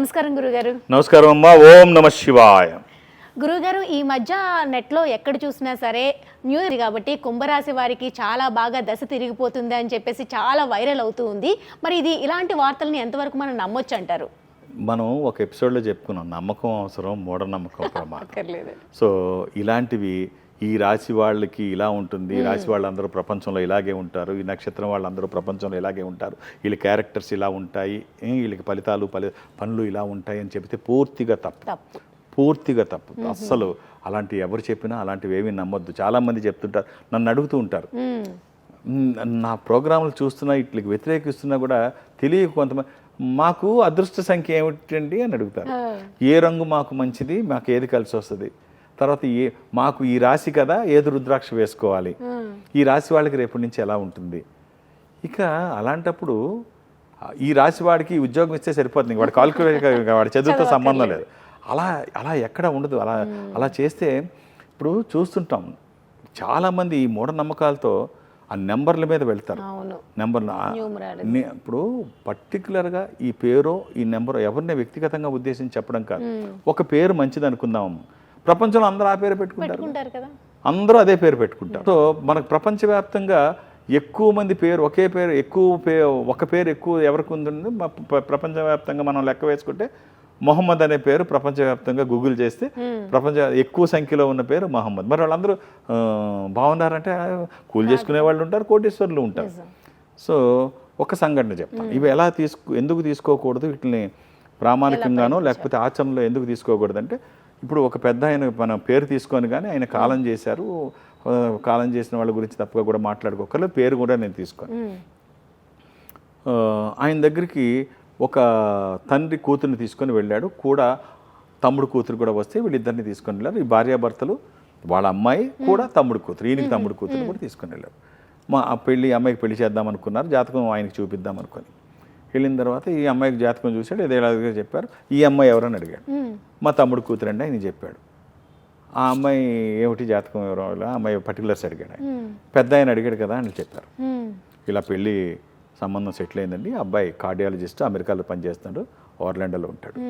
నమస్కారం గురుగారు. నమస్కారం అమ్మా ఓం నమ శివాయ. గురుగారు ఈ మధ్య నెట్లో ఎక్కడ చూసినా సరే న్యూ ఇయర్ కాబట్టి కుంభరాశి వారికి చాలా బాగా దశ తిరిగిపోతుంది అని చెప్పేసి చాలా వైరల్ అవుతూ ఉంది. మరి ఇది ఇలాంటి వార్తల్ని ఎంతవరకు మనం నమ్మొచ్చు అంటారు? మనం ఒక ఎపిసోడ్లో చెప్పుకున్నాం నమ్మకం అవసరం మూఢనమ్మకం ప్రమాదం. అక్కర్లేదు. సో ఇలాంటివి ఈ రాశి వాళ్ళకి ఇలా ఉంటుంది ఈ రాశి వాళ్ళందరూ ప్రపంచంలో ఇలాగే ఉంటారు ఈ నక్షత్రం వాళ్ళందరూ ప్రపంచంలో ఇలాగే ఉంటారు వీళ్ళ క్యారెక్టర్స్ ఇలా ఉంటాయి వీళ్ళకి ఫలితాలు ఫలి పనులు ఇలా ఉంటాయి అని చెప్తే పూర్తిగా తప్పు. పూర్తిగా తప్పు. అస్సలు అలాంటి ఎవరు చెప్పినా అలాంటివి ఏమీ నమ్మొద్దు. చాలామంది చెప్తుంటారు నన్ను అడుగుతూ ఉంటారు. నా ప్రోగ్రాంలు చూస్తున్నా ఇట్లకి వ్యతిరేకిస్తున్నా కూడా తెలియక కొంతమంది మాకు అదృష్ట సంఖ్య ఏమిటండి అని అడుగుతారు. ఏ రంగు మాకు మంచిది మాకు ఏది కలిసి వస్తుంది? తర్వాత ఏ మాకు ఈ రాశి కదా ఏది రుద్రాక్ష వేసుకోవాలి. ఈ రాశి వాళ్ళకి రేపటి నుంచి ఎలా ఉంటుంది? ఇక అలాంటప్పుడు ఈ రాశి వాడికి ఉద్యోగం ఇస్తే సరిపోతుంది. వాడి కాల్కులేట్ వాడి చదువుతో సంబంధం లేదు. అలా అలా ఎక్కడ ఉండదు. అలా అలా చేస్తే ఇప్పుడు చూస్తుంటాం. చాలామంది ఈ మూఢనమ్మకాలతో ఆ నెంబర్ల మీద వెళ్తారు. నెంబర్ ఇప్పుడు పర్టికులర్గా ఈ పేరు ఈ నెంబర్ ఎవరిని వ్యక్తిగతంగా ఉద్దేశించి చెప్పడం కాదు. ఒక పేరు మంచిది అనుకుందాం. ప్రపంచంలో అందరూ ఆ పేరు పెట్టుకుంటారు కదా. అందరూ అదే పేరు పెట్టుకుంటారు. సో మనకు ప్రపంచవ్యాప్తంగా ఎక్కువ మంది పేరు ఒకే పేరు ఎక్కువ పే ఒక పేరు ఎక్కువ ఎవరికి ఉంటుంది ప్ర- ప్రపంచవ్యాప్తంగా మనం లెక్క వేసుకుంటే మొహమ్మద్ అనే పేరు ప్రపంచవ్యాప్తంగా గూగుల్ చేస్తే ప్రపంచ ఎక్కువ సంఖ్యలో ఉన్న పేరు మొహమ్మద్. మరి వాళ్ళందరూ బాగున్నారంటే కూలి చేసుకునే వాళ్ళు ఉంటారు కోటీశ్వరులు ఉంటారు. సో ఒక సంఘటన చెప్తాను ఇవి ఎలా తీసుకు ఎందుకు తీసుకోకూడదు? వీటిని ప్రామాణికంగానో లేకపోతే ఆచరణలో ఎందుకు తీసుకోకూడదు అంటే ఇప్పుడు ఒక పెద్ద ఆయన మన పేరు తీసుకొని కానీ ఆయన కాలం చేశారు. కాలం చేసిన వాళ్ళ గురించి తప్పుగా కూడా మాట్లాడుకోకర్లేదు. పేరు కూడా నేను తీసుకోను. ఆయన దగ్గరికి ఒక తండ్రి కూతుర్ని తీసుకొని వెళ్ళాడు. కూడా తమ్ముడు కూతురు కూడా వస్తే వీళ్ళిద్దరిని తీసుకొని వెళ్ళారు. ఈ భార్యాభర్తలు వాళ్ళ అమ్మాయి కూడా తమ్ముడు కూతురు ఈయనకి తమ్ముడు కూతురు కూడా తీసుకొని వెళ్ళారు. మా పెళ్ళి అమ్మాయికి పెళ్ళి చేద్దాం అనుకున్నారు. జాతకం ఆయనకి చూపిద్దాం అనుకొని. వెళ్ళిన తర్వాత ఈ అమ్మాయికి జాతకం చూశాడు ఇదేలాగా చెప్పారు. ఈ అమ్మాయి ఎవరని అడిగాడు. మా తమ్ముడు కూతురు అండి ఆయన చెప్పాడు. ఆ అమ్మాయి ఏమిటి జాతకం ఎవరో ఆ అమ్మాయి పర్టికులర్స్ అడిగాడు. ఆయన. పెద్ద ఆయన అడిగాడు కదా అని చెప్పారు. ఇలా పెళ్ళి సంబంధం సెటిల్ అయిందండి. అబ్బాయి కార్డియాలజిస్ట్ అమెరికాలో పనిచేస్తున్నాడు ఆర్లాండోలో ఉంటాడు.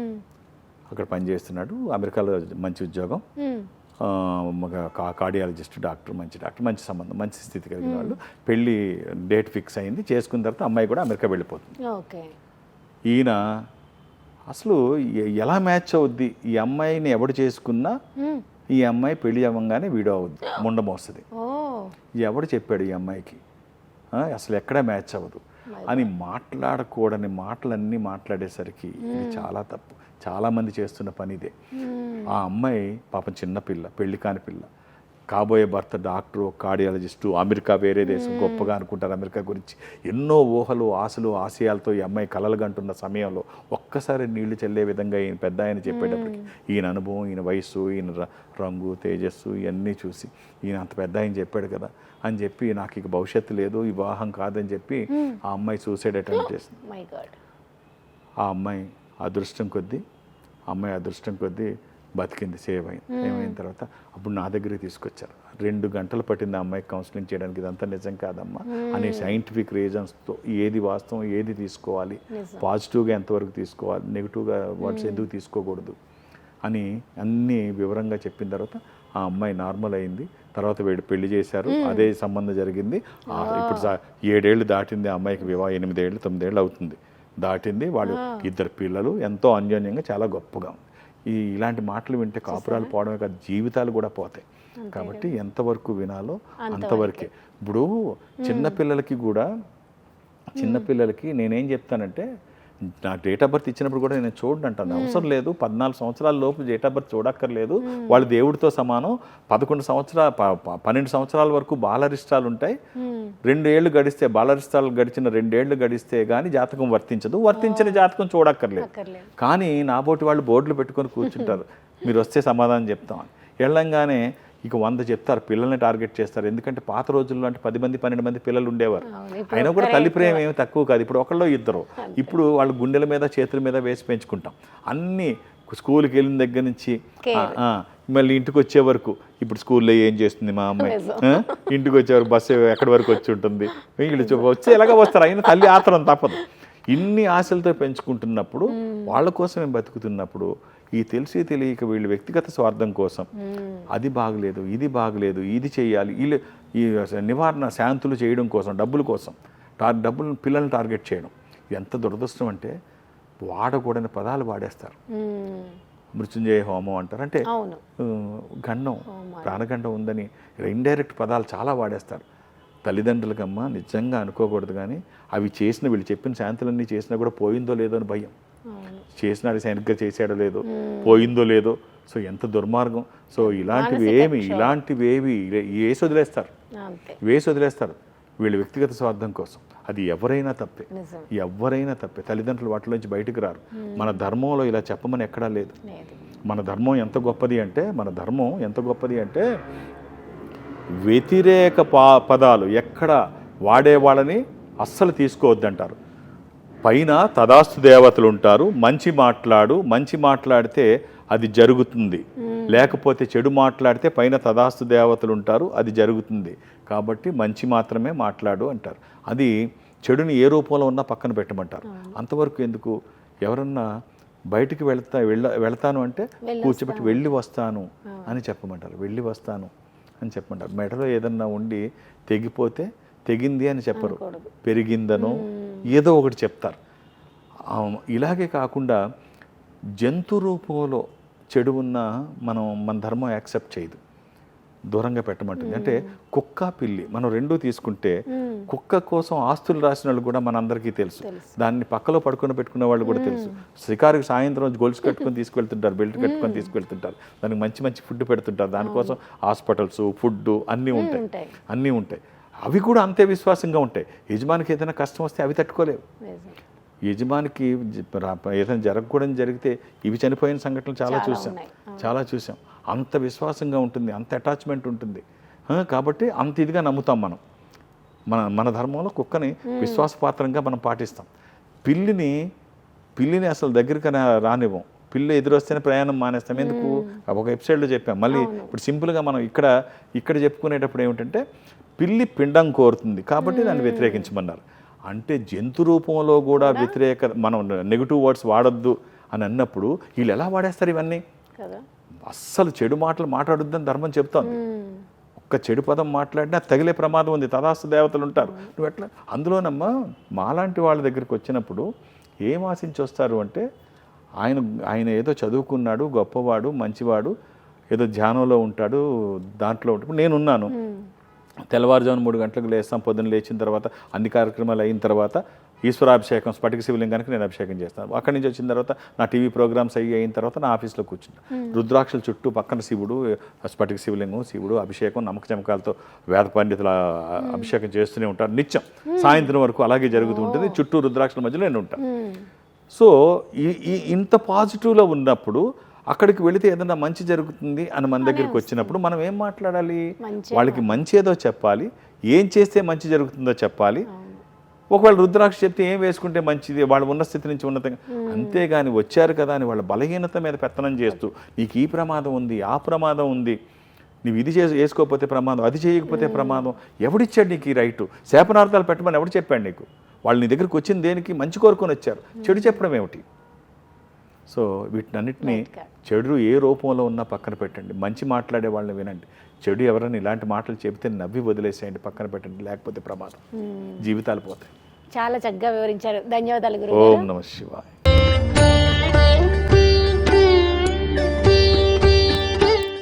అక్కడ పనిచేస్తున్నాడు అమెరికాలో మంచి ఉద్యోగం. కార్డియాలజిస్ట్ డాక్టర్ మంచి డాక్టర్ మంచి సంబంధం మంచి స్థితి కలిగిన వాళ్ళు. పెళ్ళి డేట్ ఫిక్స్ అయింది. చేసుకున్న తర్వాత అమ్మాయి కూడా అమెరికా వెళ్ళిపోతుంది. ఓకే. ఈయన అసలు ఎలా మ్యాచ్ అవుద్ది? ఈ అమ్మాయిని ఎవడు చేసుకున్నా. ఈ అమ్మాయి పెళ్ళి అవ్వగానే వీడియో అవుద్ది ముండం వస్తుంది ఓ. ఎవడు చెప్పాడు ఈ అమ్మాయికి? అసలు ఎక్కడ మ్యాచ్ అవ్వదు? అని మాట్లాడకూడని మాటలన్నీ మాట్లాడేసరికి ఇది చాలా తప్పు. చాలా మంది చేస్తున్న పని ఇదే. ఆ అమ్మాయి పాపం చిన్న పిల్ల పెళ్ళి కాని పిల్ల. కాబోయే భర్త డాక్టరు కార్డియాలజిస్టు అమెరికా వేరే దేశం గొప్పగా అనుకుంటారు అమెరికా గురించి. ఎన్నో ఊహలు ఆశలు ఆశయాలతో ఈ అమ్మాయి కలలుగంటున్న సమయంలో ఒక్కసారి నీళ్ళు చెల్లే విధంగా ఈయన పెద్ద ఆయన చెప్పేటప్పటికి ఈయన అనుభవం ఈయన వయస్సు ఈయన రంగు తేజస్సు ఇవన్నీ చూసి ఈయన అంత పెద్ద ఆయన చెప్పాడు కదా అని చెప్పి నాకు ఇక భవిష్యత్తు లేదు వివాహం కాదని చెప్పి ఆ అమ్మాయి సూసైడ్ అటెంప్ట్ చేసింది. ఆ అమ్మాయి అదృష్టం కొద్దీ అమ్మాయి అదృష్టం కొద్దీ బతికింది సేవ్ అయింది. ఏమైన తర్వాత? అప్పుడు నా దగ్గరికి తీసుకొచ్చారు. రెండు గంటలు పట్టింది ఆ అమ్మాయికి కౌన్సిలింగ్ చేయడానికి ఇదంతా నిజం కాదమ్మా. అనే సైంటిఫిక్ రీజన్స్తో ఏది వాస్తవం ఏది తీసుకోవాలి పాజిటివ్గా ఎంతవరకు తీసుకోవాలి నెగిటివ్గా వర్డ్స్ ఎందుకు తీసుకోకూడదు అని అన్నీ వివరంగా చెప్పిన తర్వాత ఆ అమ్మాయి నార్మల్ అయింది. తర్వాత వీడు పెళ్ళి చేశారు. అదే సంబంధం జరిగింది. ఇప్పుడు ఏడేళ్ళు దాటింది ఆ అమ్మాయికి వివాహం ఎనిమిదేళ్ళు తొమ్మిదేళ్ళు అవుతుంది. దాటింది. వాళ్ళు ఇద్దరు పిల్లలు ఎంతో అన్యోన్యంగా చాలా గొప్పగా ఉంది. ఈ ఇలాంటి మాటలు వింటే కాపురాలు పోవడమే కాదు జీవితాలు కూడా పోతాయి. కాబట్టి ఎంతవరకు వినాలో అంతవరకే. ఇప్పుడు చిన్న పిల్లలకి కూడా చిన్న పిల్లలకి నేనేం చెప్తానంటే నాకు డేట్ ఆఫ్ బర్త్ ఇచ్చినప్పుడు కూడా నేను చూడండి అంటాను అవసరం లేదు. పద్నాలుగు సంవత్సరాల లోపు డేట్ ఆఫ్ బర్త్ చూడక్కర్లేదు. వాళ్ళు దేవుడితో సమానం. పదకొండు సంవత్సరాల పన్నెండు సంవత్సరాల వరకు బాలరిష్టాలు ఉంటాయి. రెండేళ్ళు గడిస్తే బాలరిష్టాలు గడిచిన రెండేళ్ళు గడిస్తే కానీ జాతకం వర్తించదు. వర్తించిన జాతకం చూడక్కర్లేదు. కానీ నాబోటి వాళ్ళు బోర్డులు పెట్టుకొని కూర్చుంటారు. మీరు వస్తే సమాధానం చెప్తాం వెళ్ళంగానే ఇక వంద చెప్తారు పిల్లల్ని టార్గెట్ చేస్తారు. ఎందుకంటే పాత రోజుల్లో అంటే పది మంది పన్నెండు మంది పిల్లలు ఉండేవారు. అయినా కూడా తల్లి ప్రేమ ఏమి తక్కువ కాదు. ఇప్పుడు ఒకళ్ళు ఇద్దరు. ఇప్పుడు వాళ్ళు గుండెల మీద చేతుల మీద వేసి పెంచుకుంటాం. అన్నీ స్కూల్కి వెళ్ళిన దగ్గర నుంచి మళ్ళీ ఇంటికి వచ్చే వరకు ఇప్పుడు స్కూల్లో ఏం చేస్తుంది మా అమ్మాయి? ఇంటికి వచ్చే వరకు బస్సు ఎక్కడి వరకు వచ్చి ఉంటుంది? వీళ్ళు చూ- వచ్చి ఎలాగ వస్తారు. అయినా తల్లి ఆత్రం తప్పదు. ఇన్ని ఆశలతో పెంచుకుంటున్నప్పుడు వాళ్ళ కోసమే బతుకుతున్నప్పుడు ఈ తెలిసి తెలియక వీళ్ళు వ్యక్తిగత స్వార్థం కోసం. అది బాగలేదు ఇది బాగలేదు ఇది చేయాలి వీళ్ళు ఈ నివారణ శాంతులు చేయడం కోసం డబ్బుల కోసం టార్ డబ్బులు పిల్లల్ని టార్గెట్ చేయడం. ఎంత దురదృష్టం అంటే వాడకూడని పదాలు వాడేస్తారు. మృత్యుంజయ హోమం అంటారు. అంటే గండం. ప్రాణగండం ఉందని ఇండైరెక్ట్ పదాలు చాలా వాడేస్తారు. తల్లిదండ్రులకమ్మ నిజంగా అనుకోకూడదు కానీ అవి చేసిన వీళ్ళు చెప్పిన శాంతులన్నీ చేసినా కూడా పోయిందో లేదో అని భయం. చేసినాడు సైనిక్గా చేశాడో లేదో పోయిందో లేదో. సో ఎంత దుర్మార్గం. సో ఇలాంటివి ఏమి ఇలాంటివి ఏవి వేసి వదిలేస్తారు. వేసి వదిలేస్తారు. వీళ్ళ వ్యక్తిగత స్వార్థం కోసం. అది ఎవరైనా తప్పే. ఎవరైనా తప్పే. తల్లిదండ్రులు వాటిలోంచి బయటకు రారు. మన ధర్మంలో ఇలా చెప్పమని ఎక్కడా లేదు. లేదు. మన ధర్మం ఎంత గొప్పది అంటే మన ధర్మం ఎంత గొప్పది అంటే వ్యతిరేక పా పదాలు ఎక్కడ వాడేవాళ్ళని అస్సలు తీసుకోవద్దంటారు. పైన తదాస్తు దేవతలు ఉంటారు మంచి మాట్లాడు మంచి మాట్లాడితే అది జరుగుతుంది. లేకపోతే చెడు మాట్లాడితే పైన తదాస్తు దేవతలు ఉంటారు అది జరుగుతుంది. కాబట్టి మంచి మాత్రమే మాట్లాడు అంటారు. అది చెడుని ఏ రూపంలో ఉన్నా పక్కన పెట్టమంటారు. అంతవరకు ఎందుకు? ఎవరన్నా బయటికి వెళ్తా వెళ్ళ వెళ్తాను అంటే కూర్చోబెట్టి వెళ్ళి వస్తాను అని చెప్పమంటారు. వెళ్ళి వస్తాను అని చెప్పమంటారు. మెడలో ఏదన్నా ఉండి తెగిపోతే తెగింది అని చెప్పరు. పెరిగిందనో ఏదో ఒకటి చెప్తారు. ఇలాగే కాకుండా జంతు రూపంలో చెడు ఉన్న మనం మన ధర్మం యాక్సెప్ట్ చేయదు. దూరంగా పెట్టమంటుంది. అంటే కుక్క పిల్లి మనం రెండూ తీసుకుంటే కుక్క కోసం ఆస్తులు రాసిన వాళ్ళు కూడా మనందరికీ తెలుసు. దాన్ని పక్కలో పడుకొని పెట్టుకునే వాళ్ళు కూడా తెలుసు. షికారుకి సాయంత్రం గొలుసు కట్టుకొని తీసుకెళ్తుంటారు బెల్ట్ కట్టుకొని తీసుకెళ్తుంటారు. దానికి మంచి మంచి ఫుడ్ పెడుతుంటారు. దానికోసం హాస్పిటల్స్ ఫుడ్ అన్నీ ఉంటాయి. అన్నీ ఉంటాయి. అవి కూడా అంతే విశ్వాసంగా ఉంటాయి. యజమానికి ఏదైనా కష్టం వస్తే అవి తట్టుకోలేవు. యజమానికి ఏదైనా జరగకూడని జరిగితే ఇవి చనిపోయిన సంఘటనలు చాలా చూసాం. చాలా చూసాం. అంత విశ్వాసంగా ఉంటుంది అంత అటాచ్మెంట్ ఉంటుంది. కాబట్టి అంత ఇదిగా నమ్ముతాం మనం. మన మన ధర్మంలో కుక్కని విశ్వాసపాత్రంగా మనం పాటిస్తాం. పిల్లిని పిల్లిని అసలు దగ్గరికి రానివ్వం. పిల్లి ఎదురొస్తేనే ప్రయాణం మానేస్తాం. ఎందుకు? ఒక ఎపిసోడ్లో చెప్పాం. మళ్ళీ ఇప్పుడు సింపుల్గా మనం ఇక్కడ ఇక్కడ చెప్పుకునేటప్పుడు ఏమిటంటే పిల్లి పిండం కోరుతుంది కాబట్టి దాన్ని వ్యతిరేకించమన్నారు. అంటే జంతు రూపంలో కూడా వ్యతిరేక మనం నెగిటివ్ వర్డ్స్ వాడొద్దు అని అన్నప్పుడు వీళ్ళు ఎలా వాడేస్తారు ఇవన్నీ? అస్సలు చెడు మాటలు మాట్లాడొద్దని ధర్మం చెప్తోంది. ఒక్క చెడు పదం మాట్లాడినా తగిలే ప్రమాదం ఉంది. తదాస్తు దేవతలు ఉంటారు. నువ్వు ఎట్లా? అందులోనమ్మా మాలాంటి వాళ్ళ దగ్గరికి వచ్చినప్పుడు ఏం ఆశించి వస్తారు అంటే ఆయన ఆయన ఏదో చదువుకున్నాడు గొప్పవాడు మంచివాడు ఏదో ధ్యానంలో ఉంటాడు దాంట్లో ఉంటాడు. నేనున్నాను. తెల్లవారుజామున మూడు గంటలకు లేస్తాం పొద్దున్న లేచిన తర్వాత అన్ని కార్యక్రమాలు అయిన తర్వాత ఈశ్వరాభిషేకం స్ఫటిక శివలింగానికి నేను అభిషేకం చేస్తాను. అక్కడి నుంచి వచ్చిన తర్వాత నా టీవీ ప్రోగ్రామ్స్ అయ్యి అయిన తర్వాత నా ఆఫీస్లో కూర్చుంటాను. రుద్రాక్షల చుట్టూ పక్కన శివుడు స్ఫటిక శివలింగం శివుడు అభిషేకం నమ్మక చమకాలతో వేద పండితుల అభిషేకం చేస్తూనే ఉంటారు. నిత్యం సాయంత్రం వరకు అలాగే జరుగుతూ ఉంటుంది. చుట్టూ రుద్రాక్షల మధ్యలో నేను ఉంటాను. సో ఈ ఈ ఇంత పాజిటివ్లో ఉన్నప్పుడు అక్కడికి వెళితే ఏదైనా మంచి జరుగుతుంది అని మన దగ్గరికి వచ్చినప్పుడు మనం ఏం మాట్లాడాలి? వాళ్ళకి మంచి ఏదో చెప్పాలి. ఏం చేస్తే మంచి జరుగుతుందో చెప్పాలి. ఒకవేళ రుద్రాక్ష చెప్తే ఏం వేసుకుంటే మంచిది? వాళ్ళు ఉన్న స్థితి నుంచి ఉన్నతంగా. అంతేగాని వచ్చారు కదా అని వాళ్ళ బలహీనత మీద పెత్తనం చేస్తూ నీకు ఈ ప్రమాదం ఉంది ఆ ప్రమాదం ఉంది. నువ్వు ఇది చేసి వేసుకోకపోతే ప్రమాదం అది చేయకపోతే ప్రమాదం. ఎవడిచ్చాడు నీకు ఈ రైటు? శాపనార్థాలు పెట్టమని ఎవడు చెప్పాడు నీకు? వాళ్ళు నీ దగ్గరికి వచ్చింది దేనికి? మంచి కోరుకొని వచ్చారు. చెడు చెప్పడం ఏమిటి? సో వీటినన్నిటిని చెడు ఏ రూపంలో ఉన్నా పక్కన పెట్టండి. మంచి మాట్లాడే వాళ్ళని వినండి. చెడు ఎవరైనా ఇలాంటి మాటలు చెబితే నవ్వి వదిలేసేయండి పక్కన పెట్టండి. లేకపోతే ప్రమాదం. జీవితాలు పోతాయి. చాలా చక్కగా వివరించారు. ధన్యవాదాలు ఓం నమ శివాయ.